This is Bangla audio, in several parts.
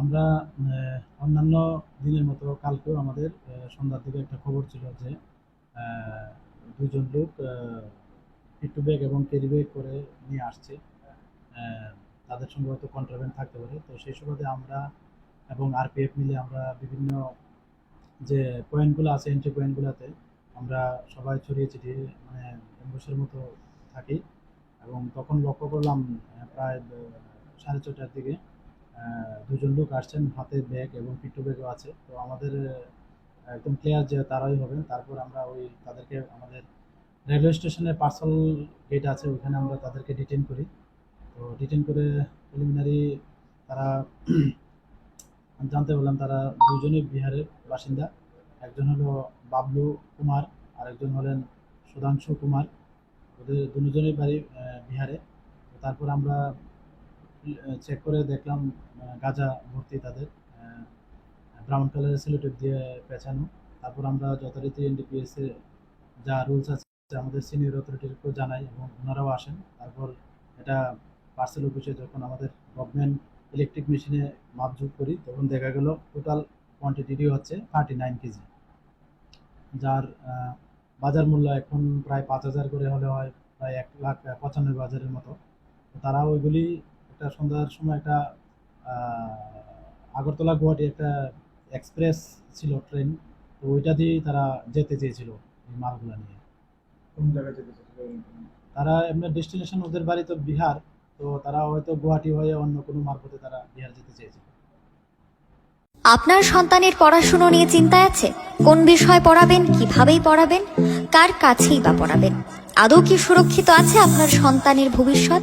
আমরা অন্যান্য দিনের মতো কালকেও আমাদের সন্ধ্যার দিকে একটা খবর ছিল যে দুজন লোক পিট্টু ব্যাগ এবং ক্যারি ব্যাগ করে নিয়ে আসছে। তাদের সঙ্গে হয়তো কন্ট্রাব্যান্ড থাকতে পারে। তো সেই সুবাদে আমরা এবং আরপিএফ মিলে আমরা বিভিন্ন যে পয়েন্টগুলো আছে এন্ট্রি পয়েন্টগুলোতে আমরা সবাই ছড়িয়ে ছিটিয়ে মানে এম্বুসের মতো থাকি। এবং তখন লক্ষ্য করলাম প্রায় সাড়ে ছটার দিকে দুজন লোক আসছেন, হাতে ব্যাগ এবং পিট্টু ব্যাগও আছে। তো আমাদের একদম ক্লিয়ার যে তারাই হবেন। তারপর আমরা ওই তাদেরকে, আমাদের রেলওয়ে স্টেশনে পার্সেল গেট আছে ওইখানে আমরা তাদেরকে ডিটেন করি। তো ডিটেন করে প্রিলিমিনারি তারা জানতে পারলাম তারা দুজনই বিহারের বাসিন্দা। একজন হলো বাবলু কুমার আর একজন হলেন সুধাংশু কুমার। ওদের দুজনেই বাড়ি বিহারে। তারপর আমরা চেক করে দেখলাম গাঁজা ভর্তি তাদের ব্রাউন কালারের সেলোটেপ দিয়ে পেঁচানো। তারপর আমরা যথারীতি এনডিপিএস যা রুলস আছে, আমাদের সিনিয়র অথরিটিকেও জানাই এবং ওনারাও আসেন। তারপর এটা পার্সেল অফিসে যখন আমাদের গভর্নমেন্ট ইলেকট্রিক মেশিনে মাপযোগ করি, তখন দেখা গেল টোটাল কোয়ান্টিটিটি হচ্ছে থার্টি নাইন কেজি। যার বাজার মূল্য এখন প্রায় পাঁচ হাজার করে হলে হয়, প্রায় এক লাখ পঁচানব্বই হাজারের মতো। তারা ওইগুলি একটা সন্ধ্যার সময় একটা আহ, আগরতলা গুয়াহাটি একটা এক্সপ্রেস ছিল ট্রেন তো ওইটা দিয়েই তারা যেতে চেয়েছিল এই মালগুলো নিয়ে। কোন জায়গায় যেতে তারা এমনি ডেস্টিনেশন ওদের বাড়ি তো বিহার তো তারা হয়তো গুয়াহাটি হয়ে অন্য কোনো মারফতে তারা বিহার যেতে চেয়েছিল। আপনার সন্তানের পড়াশুনো নিয়ে চিন্তায় আছে? কোন বিষয় পড়াবেন? কিভাবেই পড়াবেন? কার কাছেই বা পড়াবেন? আদৌ কি সুরক্ষিত আছে আপনার সন্তানের ভবিষ্যৎ?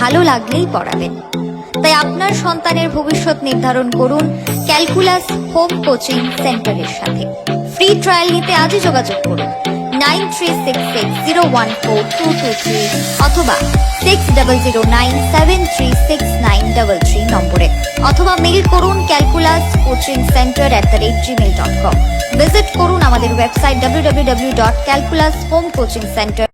ভালো লাগলেই পড়াবেন। তাই আপনার সন্তানের ভবিষ্যৎ নির্ধারণ করুন ক্যালকুলাস হোম কোচিং সেন্টারের সাথে। ফ্রি ট্রায়াল নিতে আজই যোগাযোগ করুন nine three six six zero one four two two three অথবা six double zero nine seven three six nine double three নম্বরে। অথবা মেইল করুন calculus coaching centre at the rate gmail dot com. Visit করুন আমাদের website W W W dot calculus home coaching centre.